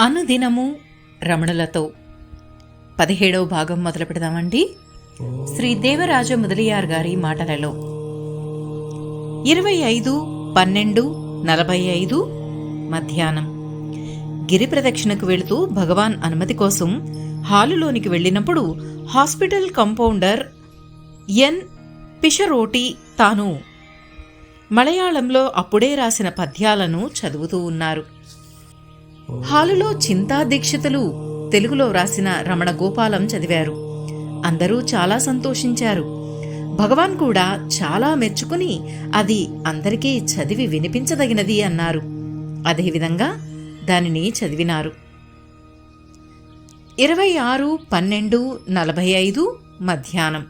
అనుదినము రమణులతో. పదిహేడవ భాగం మొదలు పెడదామండి. శ్రీ దేవరాజ ముదలియార్ గారి మాటలలో. ఇరవై ఐదు పన్నెండు నలభై ఐదు మధ్యాహ్నం. గిరి ప్రదక్షిణకు వెళుతూ భగవాన్ అనుమతి కోసం హాలులోనికి వెళ్ళినప్పుడు హాస్పిటల్ కంపౌండర్ ఎన్. పిషరోటి తాను మలయాళంలో అప్పుడే రాసిన పద్యాలను చదువుతూ ఉన్నారు. హాలులో చింతా దీక్షితులు తెలుగులో వ్రాసిన రమణ గోపాలం చదివారు. అందరూ చాలా సంతోషించారు. భగవాన్ కూడా చాలా మెచ్చుకుని అది అందరికీ చదివి వినిపించదగినది అన్నారు. అదేవిధంగా దానిని చదివినారు. ఇరవై ఆరు పన్నెండు నలభై ఐదు మధ్యాహ్నం.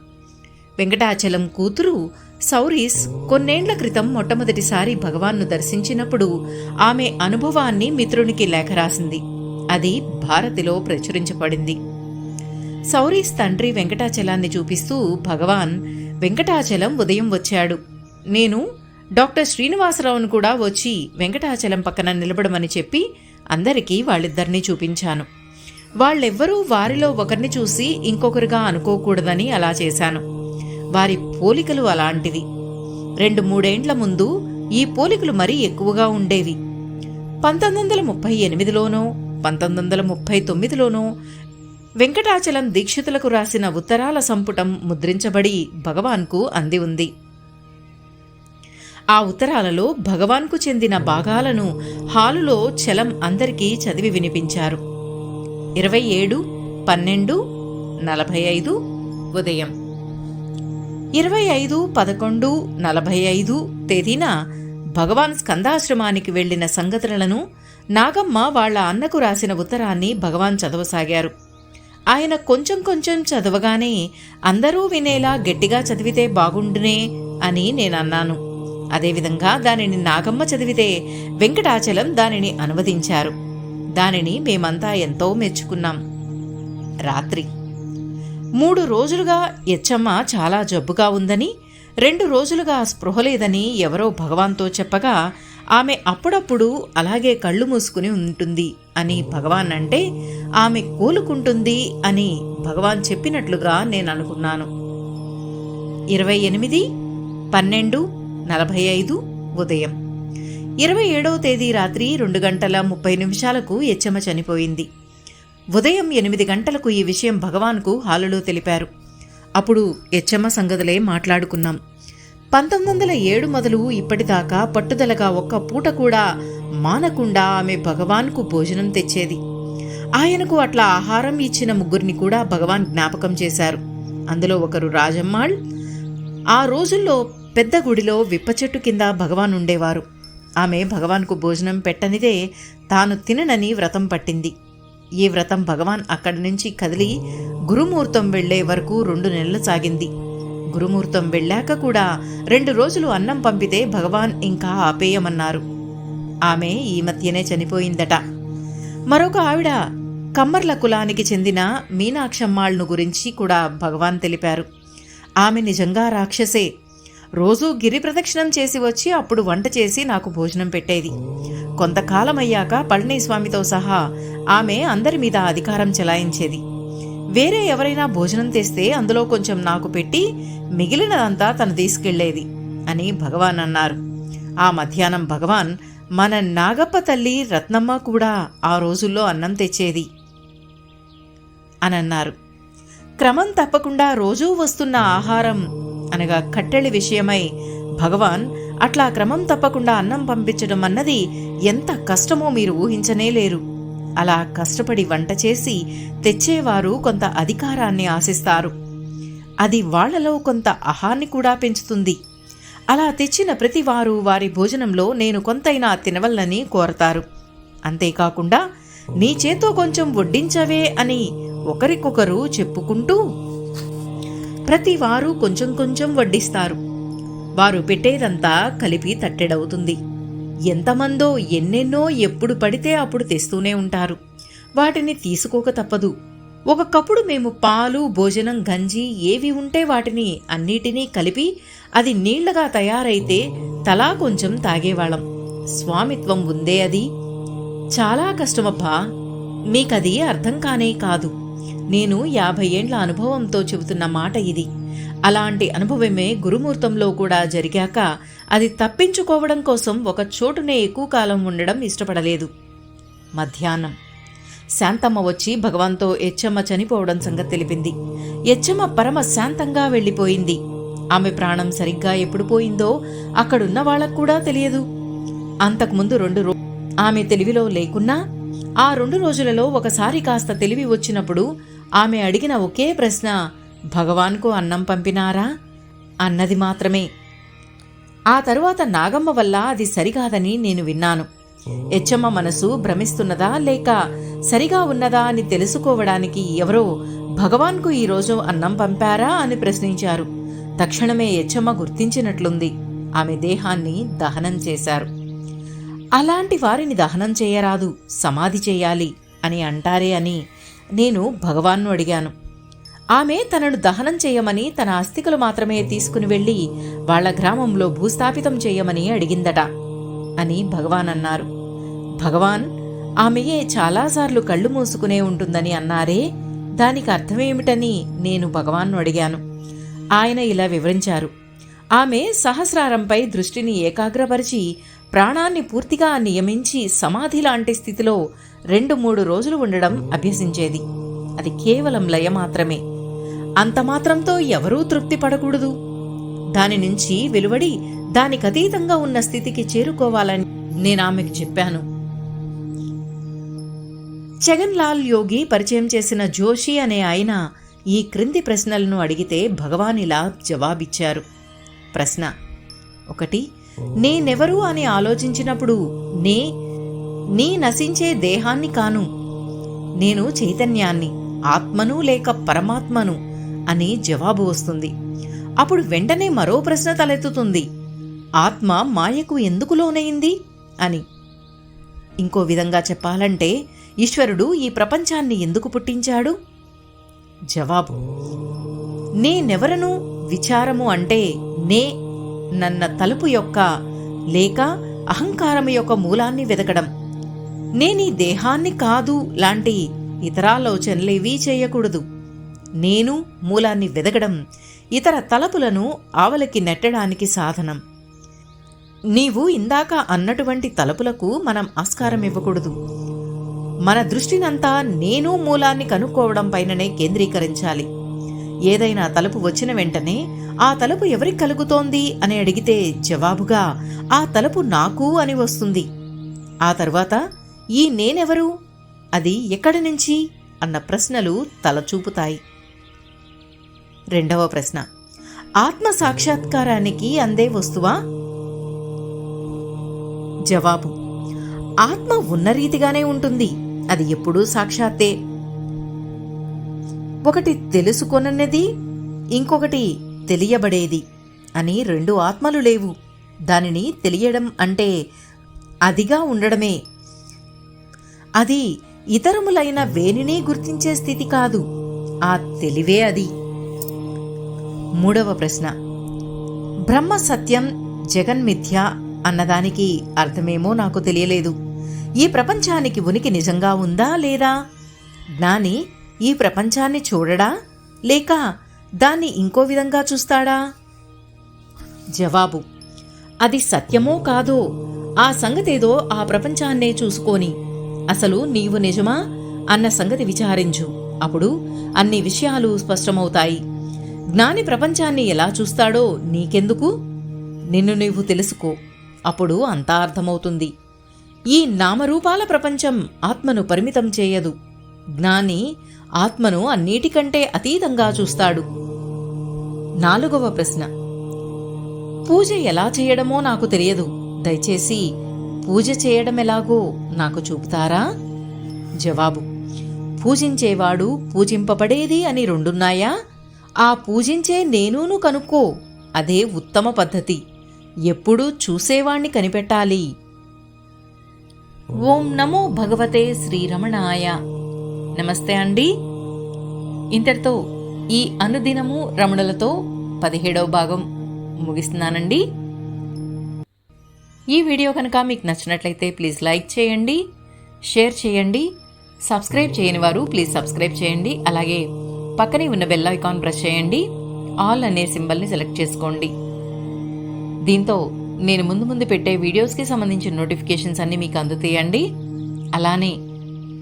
వెంకటాచలం కూతురు సౌరీస్ కొన్నేండ్ల క్రితం మొట్టమొదటిసారి భగవాన్ను దర్శించినప్పుడు ఆమె అనుభవాన్ని మిత్రునికి లేఖ రాసింది. అది భారతిలో ప్రచురించబడింది. సౌరీస్ తండ్రి వెంకటాచలాన్ని చూపిస్తూ భగవాన్ వెంకటాచలం ఉదయం వచ్చాడు. నేను డాక్టర్ శ్రీనివాసరావును కూడా వచ్చి వెంకటాచలం పక్కన నిలబడమని చెప్పి అందరికీ వాళ్ళిద్దరినీ చూపించాను. వాళ్ళెవ్వరూ వారిలో ఒకరిని చూసి ఇంకొకరుగా అనుకోకూడదని అలా చేశాను. వారి పోలికలు అలాంటివి. రెండు మూడేండ్ల ముందు ఈ పోలికలు మరీ ఎక్కువగా ఉండేవి. పంతొమ్మిది వందల ముప్పై ఎనిమిదిలోనో పంతొమ్మిది వందల ముప్పై తొమ్మిదిలోనో వెంకటాచలం దీక్షితులకు రాసిన ఉత్తరాల సంపుటం ముద్రించబడి భగవాన్కు అంది ఉంది. ఆ ఉత్తరాలలో భగవాన్కు చెందిన భాగాలను హాలులో చలం అందరికీ చదివి వినిపించారు. ఇరవై ఏడు పన్నెండు నలభై ఐదు ఉదయం. ఇరవై ఐదు పదకొండు నలభై ఐదు తేదీన భగవాన్ స్కందాశ్రమానికి వెళ్ళిన సంగతులను నాగమ్మ వాళ్ళ అన్నకు రాసిన ఉత్తరాన్ని భగవాన్ చదవసాగారు. ఆయన కొంచెం కొంచెం చదవగానే అందరూ వినేలా గట్టిగా చదివితే బాగుండునే అని నేనన్నాను. అదేవిధంగా దానిని నాగమ్మ చదివితే వెంకటాచలం దానిని అనువదించారు. దానిని మేమంతా ఎంతో మెచ్చుకున్నాం. రాత్రి మూడు రోజులుగా ఎచ్చమ్మ చాలా జబ్బుగా ఉందని రెండు రోజులుగా స్పృహ లేదని ఎవరో భగవాన్తో చెప్పగా ఆమె అప్పుడప్పుడు అలాగే కళ్ళు మూసుకుని ఉంటుంది అని భగవాన్ అంటే ఆమె కోలుకుంటుంది అని భగవాన్ చెప్పినట్లుగా నేను అనుకున్నాను. ఇరవై ఎనిమిది పన్నెండు నలభై ఐదు ఉదయం. ఇరవై ఏడవ తేదీ రాత్రి రెండు గంటల ముప్పై నిమిషాలకు ఎచ్చమ్మ చనిపోయింది. ఉదయం ఎనిమిది గంటలకు ఈ విషయం భగవాన్కు హాలులో తెలిపారు. అప్పుడు ఎచ్చమ్మ సంగతులే మాట్లాడుకున్నాం. పంతొమ్మిది వందల ఏడు మొదలు ఇప్పటిదాకా పట్టుదలగా ఒక్క పూట కూడా మానకుండా ఆమె భగవాన్కు భోజనం తెచ్చేది. ఆయనకు అట్లా ఆహారం ఇచ్చిన ముగ్గురిని కూడా భగవాన్ జ్ఞాపకం చేశారు. అందులో ఒకరు రాజమ్మాళ్ ఆ రోజుల్లో పెద్ద గుడిలో విప్ప చెట్టు కింద భగవాన్ ఉండేవారు. ఆమె భగవాన్కు భోజనం పెట్టనిదే తాను తిననని వ్రతం పట్టింది. ఈ వ్రతం భగవాన్ అక్కడి నుంచి కదిలి గురుముహూర్తం వెళ్ళే వరకు రెండు నెలలు సాగింది. గురుముహూర్తం వెళ్ళాక కూడా రెండు రోజులు అన్నం పంపితే భగవాన్ ఇంకా ఆపేయమన్నారు. ఆమె ఈ మధ్యనే చనిపోయిందట. మరొక ఆవిడ కమ్మర్ల కులానికి చెందిన మీనాక్షమ్మాళ్ను గురించి కూడా భగవాన్ తెలిపారు. ఆమె నిజంగా రాక్షసే. రోజూ గిరి ప్రదక్షిణం చేసి వచ్చి అప్పుడు వంట చేసి నాకు భోజనం పెట్టేది. కొంతకాలం అయ్యాక పళనిస్వామితో సహా ఆమె అందరి మీద అధికారం చెలాయించేది. వేరే ఎవరైనా భోజనం తెస్తే అందులో కొంచెం నాకు పెట్టి మిగిలినదంతా తను తీసుకెళ్ళేది అని భగవాన్ అన్నారు. ఆ మధ్యాహ్నం భగవాన్ మన నాగప్ప తల్లి రత్నమ్మ కూడా ఆ రోజుల్లో అన్నం తెచ్చేది అని అన్నారు క్రమం తప్పకుండా రోజూ వస్తున్న ఆహారం అనగా కట్టెలి విషయమై భగవాన్ అట్లా క్రమం తప్పకుండా అన్నం పంపించడం అన్నది ఎంత కష్టమో మీరు ఊహించనే లేరు. అలా కష్టపడి వంట చేసి తెచ్చేవారు కొంత అధికారాన్ని ఆశిస్తారు. అది వాళ్ళలో కొంత అహాన్ని కూడా పెంచుతుంది. అలా తెచ్చిన ప్రతి వారు వారి భోజనంలో నేను కొంతైనా తినవల్లని కోరతారు. అంతేకాకుండా నీ చేతో కొంచెం వడ్డించవే అని ఒకరికొకరు చెప్పుకుంటూ ప్రతి వారు కొంచెం కొంచెం వడ్డిస్తారు. వారు పెట్టేదంతా కలిపి తట్టెడవుతుంది. ఎంతమందో ఎన్నెన్నో ఎప్పుడు పడితే అప్పుడు తెస్తూనే ఉంటారు. వాటిని తీసుకోక తప్పదు. ఒకప్పుడు మేము పాలు భోజనం గంజి ఏవి ఉంటే వాటిని అన్నిటినీ కలిపి అది నీళ్ళగా తయారైతే తలా కొంచెం తాగేవాళ్ళం. స్వామిత్వం ఉందే అది. చాలా కష్టమబ్బా. మీకది అర్థం కానే కాదు. నేను యాభై ఏండ్ల అనుభవంతో చెబుతున్న మాట ఇది. అలాంటి అనుభవమే గురుమూర్తంలో కూడా జరిగాక అది తప్పించుకోవడం కోసం ఒక చోటునే ఎక్కువ కాలం ఉండడం ఇష్టపడలేదు. మధ్యాహ్నం. శాంతమ్మ వచ్చి భగవాన్తో ఎచ్చమ్మ చనిపోవడం సంగతి తెలిపింది. ఎచ్చమ్మ పరమ శాంతంగా వెళ్ళిపోయింది. ఆమె ప్రాణం సరిగ్గా ఎప్పుడు పోయిందో అక్కడున్న వాళ్ళకు కూడా తెలియదు. అంతకుముందు రెండు రో ఆమె తెలివిలో లేకున్నా ఆ రెండు రోజులలో ఒకసారి కాస్త తెలివి వచ్చినప్పుడు ఆమె అడిగిన ఒకే ప్రశ్న భగవాన్కు అన్నం పంపినారా? అన్నది మాత్రమే. ఆ తరువాత నాగమ్మ వల్ల అది సరికాదని నేను విన్నాను. ఎచ్చమ్మ మనసు భ్రమిస్తున్నదా లేక సరిగా ఉన్నదా అని తెలుసుకోవడానికి ఎవరో భగవాన్కు ఈరోజు అన్నం పంపారా? అని ప్రశ్నించారు. తక్షణమే ఎచ్చమ్మ గుర్తించినట్లుంది. ఆమె దేహాన్ని దహనం చేశారు. అలాంటి వారిని దహనం చేయరాదు సమాధి చేయాలి అని అంటారే అని నేను భగవాన్ను అడిగాను. ఆమె తనను దహనం చేయమని తన అస్థికలు మాత్రమే తీసుకుని వెళ్ళి వాళ్ళ గ్రామంలో భూస్థాపితం చేయమని అడిగిందట అని భగవాన్ అన్నారు. భగవాన్ ఆమెయే చాలాసార్లు కళ్ళు మూసుకునే ఉంటుందని అన్నారే దానికి అర్థమేమిటని నేను భగవాన్ను అడిగాను. ఆయన ఇలా వివరించారు. ఆమె సహస్రారంపై దృష్టిని ఏకాగ్రపరిచి ప్రాణాన్ని పూర్తిగా నియమించి సమాధి లాంటి స్థితిలో రెండు మూడు రోజులు ఉండడం అభ్యసించేది. అది కేవలం లయ మాత్రమే. అంత మాత్రంతో ఎవరూ తృప్తి పడకూడదు. దాని నుంచి వెలువడి దానికి అతీతంగా ఉన్న స్థితికి చేరుకోవాలని నేను ఆమెకు చెప్పాను. జగన్ లాల్ యోగి పరిచయం చేసిన జోషి అనే ఆయన ఈ క్రింది ప్రశ్నలను అడిగితే భగవాన్ ఇలా జవాబిచ్చారు. ప్రశ్న ఒకటి నేనెవరు అని ఆలోచించినప్పుడు నే నీ నశించే దేహాన్ని కాను. నేను చైతన్యాన్ని ఆత్మను లేక పరమాత్మను అని జవాబు వస్తుంది. అప్పుడు వెంటనే మరో ప్రశ్న తలెత్తుతుంది. ఆత్మ మాయకు ఎందుకు లోనైంది? అని. ఇంకో విధంగా చెప్పాలంటే ఈశ్వరుడు ఈ ప్రపంచాన్ని ఎందుకు పుట్టించాడు? జవాబు. నేనెవరను? విచారము అంటే నే నన్న తలుపు యొక్క లేక అహంకారం యొక్క మూలాన్ని వెతకడం నేనీ దేహాన్ని కాదు లాంటి ఇతరాలోచనలేవీ చేయకూడదు. నేను మూలాన్ని వెదగడం ఇతర తలపులను ఆవలికి నెట్టడానికి సాధనం. నీవు ఇందాక అన్నటువంటి తలుపులకు మనం ఆస్కారం ఇవ్వకూడదు. మన దృష్టినంతా నేను మూలాన్ని కనుక్కోవడం పైననే కేంద్రీకరించాలి. ఏదైనా తలుపు వచ్చిన వెంటనే ఆ తలుపు ఎవరికి కలుగుతోంది? అని అడిగితే జవాబుగా ఆ తలుపు నాకు అని వస్తుంది. ఆ తర్వాత ఈ నేనెవరు? అది ఎక్కడి నుంచి? అన్న ప్రశ్నలు తలచూపుతాయి రెండవ ప్రశ్న ఆత్మ సాక్షాత్కారానికి అందే వస్తువా? జవాబు ఆత్మ ఉన్న రీతిగానే ఉంటుంది. అది ఎప్పుడూ సాక్షాత్తే. ఒకటి తెలుసుకొనన్నది ఇంకొకటి తెలియబడేది అని రెండు ఆత్మలు లేవు. దానిని తెలియడం అంటే అదిగా ఉండడమే. అది ఇతరములైన వేనినే గుర్తించే స్థితి కాదు. ఆ తెలివే అది. మూడవ ప్రశ్న. బ్రహ్మ సత్యం జగన్మిథ్య అన్నదానికి అర్థమేమో నాకు తెలియలేదు. ఈ ప్రపంచానికి ఉనికి నిజంగా ఉందా లేదా? జ్ఞాని ఈ ప్రపంచాన్ని చూడడా? లేక దాన్ని ఇంకో విధంగా చూస్తాడా? జవాబు. అది సత్యమో కాదో ఆ సంగతేదో ఆ ప్రపంచాన్నే చూసుకొని. అసలు నీవు నిజమా? అన్న సంగతి విచారించు. అప్పుడు అన్ని విషయాలు స్పష్టమవుతాయి. జ్ఞాని ప్రపంచాన్ని ఎలా చూస్తాడో నీకెందుకు? నిన్ను నీవు తెలుసుకో. అప్పుడు అంతా అర్థమవుతుంది. ఈ నామరూపాల ప్రపంచం ఆత్మను పరిమితం చేయదు. జ్ఞాని ఆత్మను అన్నిటికంటే అతీతంగా చూస్తాడు. నాలుగవ ప్రశ్న. పూజ ఎలా చేయడమో నాకు తెలియదు. దయచేసి పూజ చేయడం ఎలాగో నాకు చూపుతారా? జవాబు. పూజించేవాడు పూజింపబడేది అని రెండున్నాయా? ఆ పూజించే నేనూను కనుక్కో. అదే ఉత్తమ పద్ధతి. ఎప్పుడూ చూసేవాణ్ణి కనిపెట్టాలి. ఓం నమో భగవతే శ్రీరమణాయ. నమస్తే అండి. ఇంతటితో ఈ అనుదినము రమణులతో పదిహేడవ భాగం ముగిస్తున్నానండి. ఈ వీడియో కనుక మీకు నచ్చినట్లయితే ప్లీజ్ లైక్ చేయండి షేర్ చేయండి సబ్స్క్రైబ్ చేయని వారు ప్లీజ్ సబ్స్క్రైబ్ చేయండి అలాగే పక్కనే ఉన్న బెల్ ఐకాన్ ప్రెస్ చేయండి ఆల్ అనే సింబల్ని సెలెక్ట్ చేసుకోండి. దీంతో నేను ముందు ముందు పెట్టే వీడియోస్కి సంబంధించిన నోటిఫికేషన్స్ అన్నీ మీకు అందుతాయండి. అలానే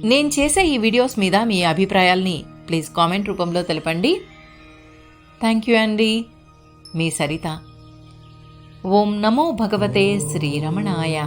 నేను చేసే ఈ వీడియోస్ మీద మీ అభిప్రాయాల్ని ప్లీజ్ కామెంట్ రూపంలో తెలపండి. థ్యాంక్ యూ అండి మీ సరిత. ఓం నమో భగవతే శ్రీరమణాయ.